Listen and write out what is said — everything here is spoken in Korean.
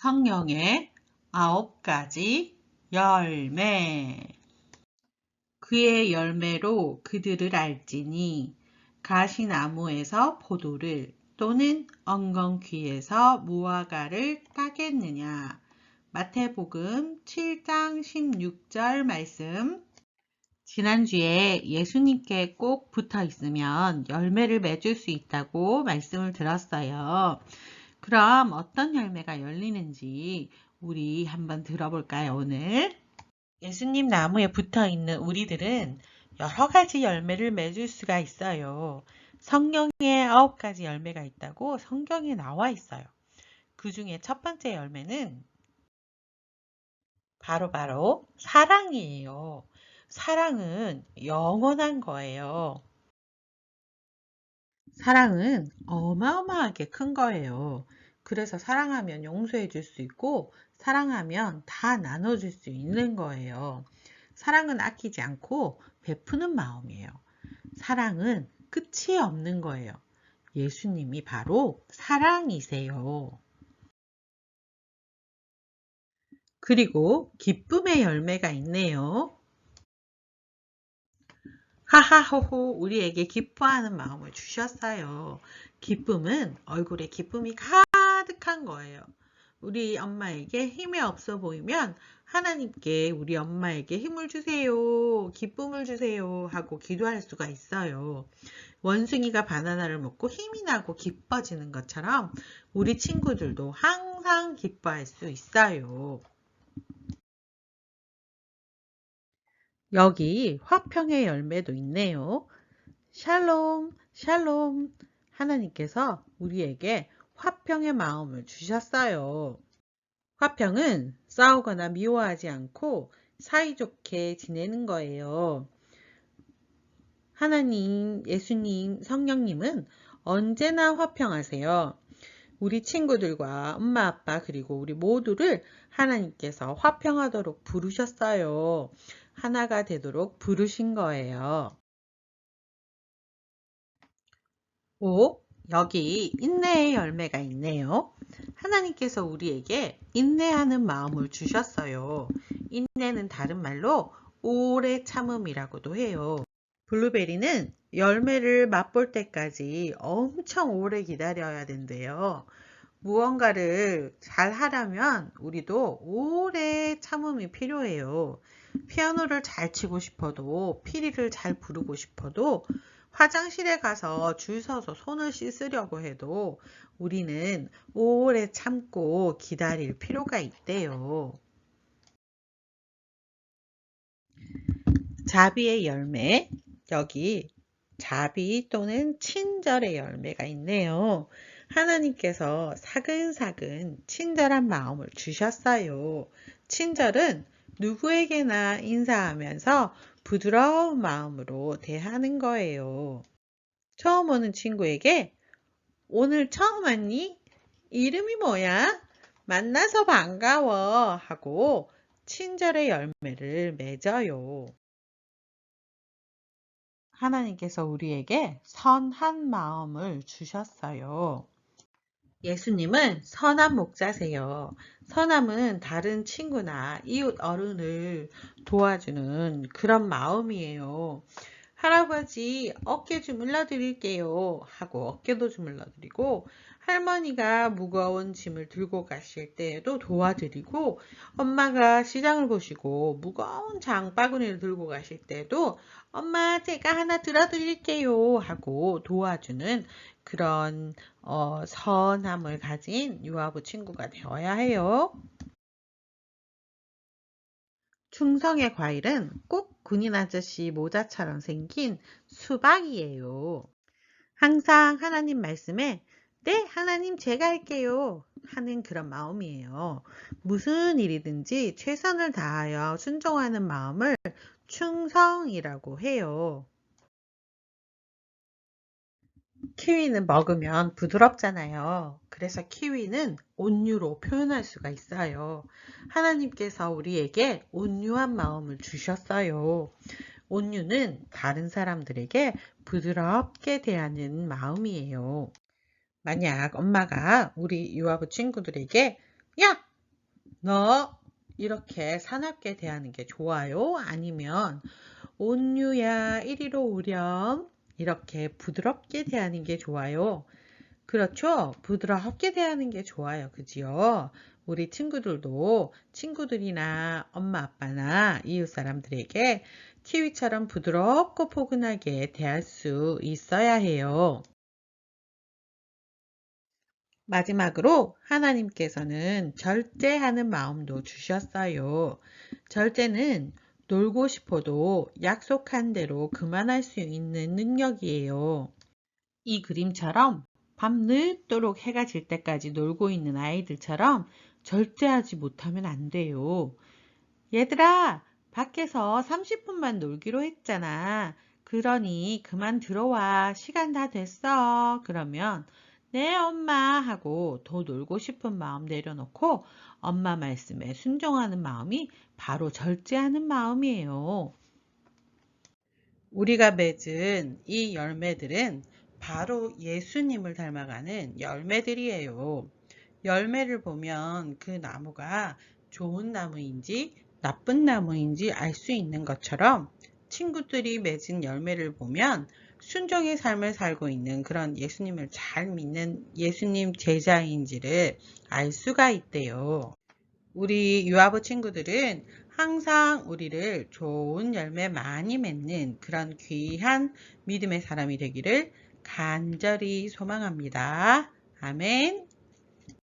성령의 아홉 가지 열매. 그의 열매로 그들을 알지니 가시나무에서 포도를 또는 엉겅퀴에서 무화과를 따겠느냐. 마태복음 7장 16절 말씀. 지난주에 예수님께 꼭 붙어 있으면 열매를 맺을 수 있다고 말씀을 들었어요. 그럼 어떤 열매가 열리는지 우리 한번 들어볼까요, 오늘? 예수님 나무에 붙어 있는 우리들은 여러 가지 열매를 맺을 수가 있어요. 성경에 아홉 가지 열매가 있다고 성경에 나와 있어요. 그 중에 첫 번째 열매는 바로바로 바로 사랑이에요. 사랑은 영원한 거예요. 사랑은 어마어마하게 큰 거예요. 그래서 사랑하면 용서해 줄 수 있고 사랑하면 다 나눠 줄 수 있는 거예요. 사랑은 아끼지 않고 베푸는 마음이에요. 사랑은 끝이 없는 거예요. 예수님이 바로 사랑이세요. 그리고 기쁨의 열매가 있네요. 하하호호 우리에게 기뻐하는 마음을 주셨어요. 기쁨은 얼굴에 기쁨이 가득한 거예요. 우리 엄마에게 힘이 없어 보이면 하나님께 우리 엄마에게 힘을 주세요. 기쁨을 주세요. 하고 기도할 수가 있어요. 원숭이가 바나나를 먹고 힘이 나고 기뻐지는 것처럼 우리 친구들도 항상 기뻐할 수 있어요. 여기 화평의 열매도 있네요. 샬롬, 샬롬. 하나님께서 우리에게 화평의 마음을 주셨어요. 화평은 싸우거나 미워하지 않고 사이좋게 지내는 거예요. 하나님, 예수님, 성령님은 언제나 화평하세요. 우리 친구들과 엄마, 아빠, 그리고 우리 모두를 하나님께서 화평하도록 부르셨어요. 하나가 되도록 부르신 거예요. 오, 여기 인내의 열매가 있네요. 하나님께서 우리에게 인내하는 마음을 주셨어요. 인내는 다른 말로 오래 참음이라고도 해요. 블루베리는 열매를 맛볼 때까지 엄청 오래 기다려야 된대요. 무언가를 잘 하려면 우리도 오래 참음이 필요해요. 피아노를 잘 치고 싶어도 피리를 잘 부르고 싶어도 화장실에 가서 줄 서서 손을 씻으려고 해도 우리는 오래 참고 기다릴 필요가 있대요. 자비의 열매 여기 자비 또는 친절의 열매가 있네요. 하나님께서 사근사근 친절한 마음을 주셨어요. 친절은 누구에게나 인사하면서 부드러운 마음으로 대하는 거예요. 처음 오는 친구에게 오늘 처음 왔니? 이름이 뭐야? 만나서 반가워 하고 친절의 열매를 맺어요. 하나님께서 우리에게 선한 마음을 주셨어요. 예수님은 선한 목자세요. 선함은 다른 친구나 이웃 어른을 도와주는 그런 마음이에요. 할아버지 어깨 주물러 드릴게요 하고 어깨도 주물러 드리고 할머니가 무거운 짐을 들고 가실 때에도 도와드리고 엄마가 시장을 보시고 무거운 장바구니를 들고 가실 때도 엄마 제가 하나 들어드릴게요 하고 도와주는 그런 어, 선함을 가진 유아부 친구가 되어야 해요. 충성의 과일은 꼭 군인 아저씨 모자처럼 생긴 수박이에요. 항상 하나님 말씀에 네, 하나님 제가 할게요. 하는 그런 마음이에요. 무슨 일이든지 최선을 다하여 순종하는 마음을 충성이라고 해요. 키위는 먹으면 부드럽잖아요. 그래서 키위는 온유로 표현할 수가 있어요. 하나님께서 우리에게 온유한 마음을 주셨어요. 온유는 다른 사람들에게 부드럽게 대하는 마음이에요. 만약 엄마가 우리 유아부 친구들에게 야 너 이렇게 사납게 대하는 게 좋아요? 아니면 온유야 이리로 오렴 이렇게 부드럽게 대하는 게 좋아요? 그렇죠? 부드럽게 대하는 게 좋아요. 그지요? 우리 친구들도 친구들이나 엄마 아빠나 이웃 사람들에게 키위처럼 부드럽고 포근하게 대할 수 있어야 해요. 마지막으로 하나님께서는 절제하는 마음도 주셨어요. 절제는 놀고 싶어도 약속한 대로 그만할 수 있는 능력이에요. 이 그림처럼 밤늦도록 해가 질 때까지 놀고 있는 아이들처럼 절제하지 못하면 안 돼요. 얘들아, 밖에서 30분만 놀기로 했잖아. 그러니 그만 들어와. 시간 다 됐어. 그러면 네, 엄마 하고 더 놀고 싶은 마음 내려놓고 엄마 말씀에 순종하는 마음이 바로 절제하는 마음이에요. 우리가 맺은 이 열매들은 바로 예수님을 닮아가는 열매들이에요. 열매를 보면 그 나무가 좋은 나무인지 나쁜 나무인지 알 수 있는 것처럼 친구들이 맺은 열매를 보면 순종의 삶을 살고 있는 그런 예수님을 잘 믿는 예수님 제자인지를 알 수가 있대요. 우리 유아부 친구들은 항상 우리를 좋은 열매 많이 맺는 그런 귀한 믿음의 사람이 되기를 간절히 소망합니다. 아멘.